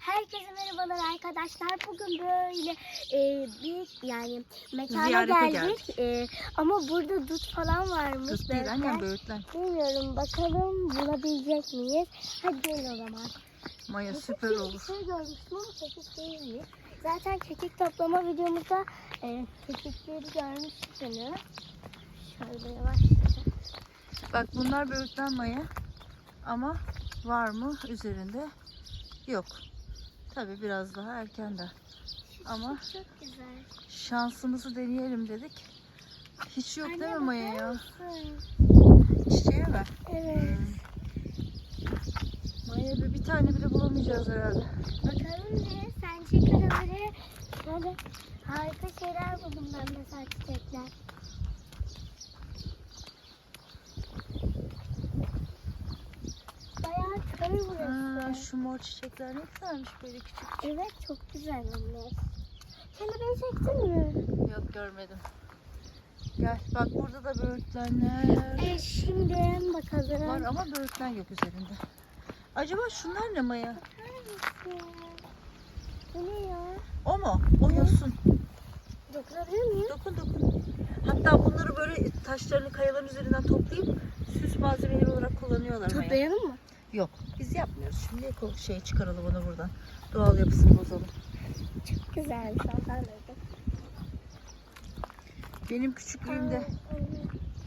Herkese merhabalar arkadaşlar. Bugün böyle e, bir yani mekana Ziyarete geldik. E, ama burada dut falan varmış. Kız değil annem böğürtlen. Bilmiyorum bakalım bulabilecek miyiz? Hadi gelin o zaman. Maya süper olur. Bir şey görmüştüm ama kekik değil mi? Zaten kekik toplama videomuzda e, kekikleri görmüştünüz. Şöyle yavaşça. Bak bunlar böğürtlen maya. Ama var mı üzerinde? Yok. Tabi biraz daha erken de. Ama Çok güzel. şansımızı deneyelim dedik. Hiç yok değil mi Anne, Maya ya? Çiçeğe mi? Evet. Maya bir, bir tane bile bulamayacağız herhalde. Bakalım ne? Sence karaları böyle harika şeyler buldum ben mesela çiçekler. Burası. şu mor çiçekler ne güzelmiş böyle küçük. Evet çok güzel onlar. Kelebeği çektin mi? Yok görmedim. Gel bak burada da böğürtlenler E şimdi bakalım. var ama böğürtlen yok üzerinde. Acaba şunlar ne Maya? Bu ne ya? O mu? O yosun. Dokunabilir miyim? Dokun dokun. Hatta bunları böyle taşlarını kayaların üzerinden toplayıp süs malzemeleri olarak kullanıyorlar Maya. Toplayalım mı? Yok biz yapmıyoruz. Şimdi şey çıkaralım onu buradan. Doğal yapısını bozalım. Çok güzel. Benim küçüklüğümde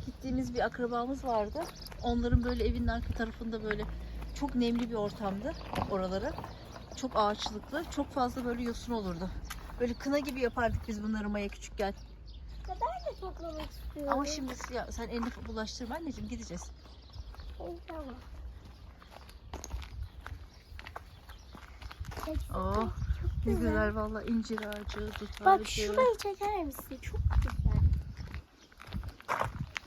gittiğimiz bir akrabamız vardı. Onların böyle evinin arka tarafında böyle çok nemli bir ortamdı oraları. Çok ağaçlıklı, çok fazla böyle yosun olurdu. Böyle kına gibi yapardık biz bunları Maya küçükken. Ben de toplamak istiyorum. Ama şimdi ya, sen elini bulaştırma anneciğim gideceğiz. Tamam. Oh ne güzel. vallahi incir ağacı, dut Bak şurayı çeker misin? Çok güzel.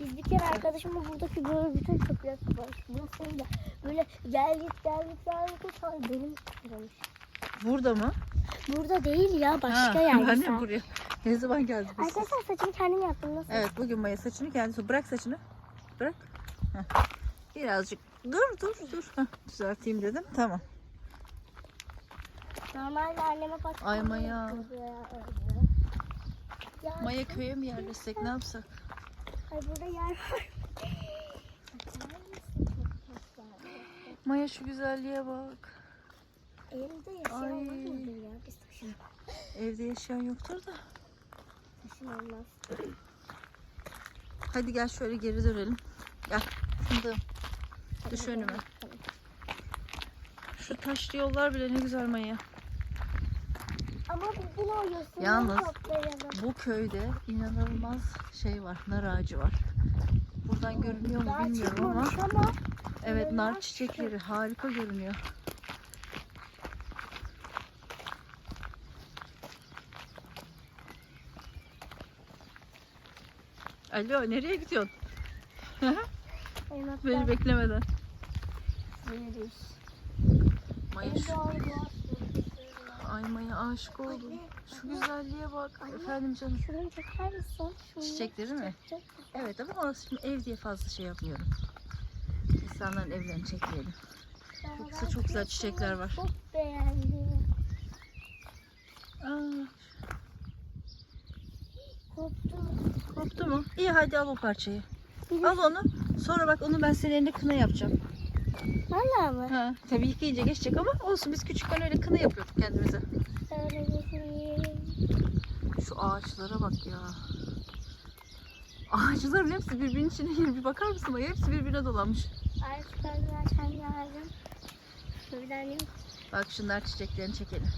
Biz bir kere arkadaşımla buradaki böyle bütün çöpleri toplamış. Burası da böyle geldik geldik geldik sonra benim kırılmış. Burada mı? Burada değil ya başka Ha, yerde. Ben de buraya. Ne zaman geldik biz? Arkadaşlar saçımı kendim yaptım nasıl? Evet bugün Maya saçını kendisi. Bırak saçını. Bırak. Heh. Birazcık dur dur dur. Heh, düzelteyim dedim. Tamam. Normalde anneme bak. Ay Maya. Ya, Maya köye mi yerleşsek ne yapsak? Ay burada yer var. Maya şu güzelliğe bak. Evde yaşayan Ay. mıdır ya? Biz taşınmaz. Evde yaşayan yoktur da. Taşınılmaz. Hadi gel şöyle geri dönelim. Gel. Fındığım. Düş önüme. Şu taşlı yollar bile ne güzel Maya. Ama bugün o yosunları Yalnız toplayalım. Bu köyde inanılmaz şey var. Nar ağacı var. Buradan görünüyor mu Daha bilmiyorum ama. çıkmamış ama Evet nar çiçekleri harika görünüyor. Alo nereye gidiyorsun? Beni beklemeden. veririz. Maya Evde şu, o boğaz ay Maya aşık oldum. Şu güzelliğe bak. Efendim canım. Şurayı çeker misin? Şunu Çiçekleri mi? Çok Evet ama orası şimdi ev diye fazla şey yapmıyorum. İnsanların evlerini çekmeyelim. Yoksa çok güzel çiçekler var. Çok beğendim. Aa, Koptu. koptu mu? İyi hadi al o parçayı. Al onu. Sonra bak onu ben senin eline kına yapacağım. Valla mı? Ha, tabii yıkayınca geçecek ama olsun biz küçükken öyle kına yapıyorduk kendimize. Şu ağaçlara bak ya. Ağaçların hepsi birbirinin içine gir. Bir bakar mısın? Maya? Hepsi birbirine dolanmış. Bak şunlar çiçeklerini çekelim.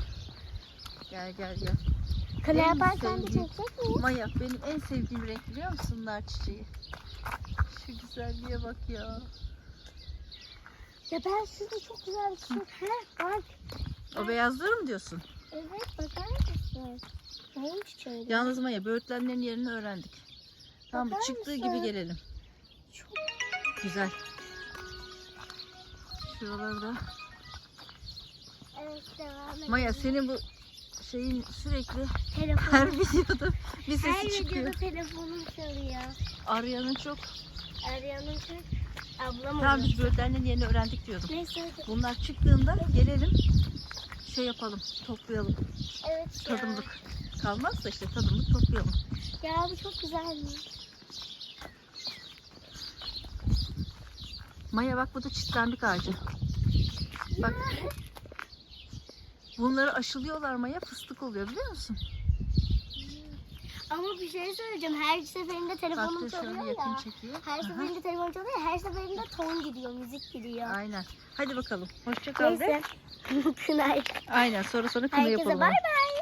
Gel gel gel. Kına En yaparken de çekecek miyiz? Maya benim en sevdiğim renk biliyor musun nar çiçeği? Şu güzelliğe bak ya. Ya ben şurada çok güzel bir çiçek. Ha bak. O beyazları mı diyorsun? Evet bakar mısın? Neyin çiçeği? Yalnız Maya böğürtlenlerin yerini öğrendik. Tamam Bakar çıktığı mısın? gibi gelelim. Çok Güzel. Şuralarda. Evet devam edelim. Maya senin bu şeyin sürekli Telefon. her videoda bir Her sesi çıkıyor. videoda telefonum çalıyor. Arayanın çok. Arayanın çok. Ablam Tamam biz böğürtlenlerin yerini öğrendik diyordum. Neyse hadi. Bunlar çıktığında gelelim. şey yapalım, toplayalım. Evet ya. Tadımlık. Kalmazsa işte tadımlık toplayalım. Ya bu çok güzelmiş. Maya bak bu da çitlendik ağacı. Bak. Bunları aşılıyorlar Maya fıstık oluyor biliyor musun? Ama bir şey söyleyeceğim. Her seferinde Bak telefonum şöyle çalıyor yakın ya. çekiyor. Her seferinde telefon çalıyor ya. Her seferinde ton gidiyor, müzik gidiyor. Aynen. Hadi bakalım. Hoşça kal de. Neyse. Günaydın. Aynen sonra sonra kına Herkese yapalım. bay bay.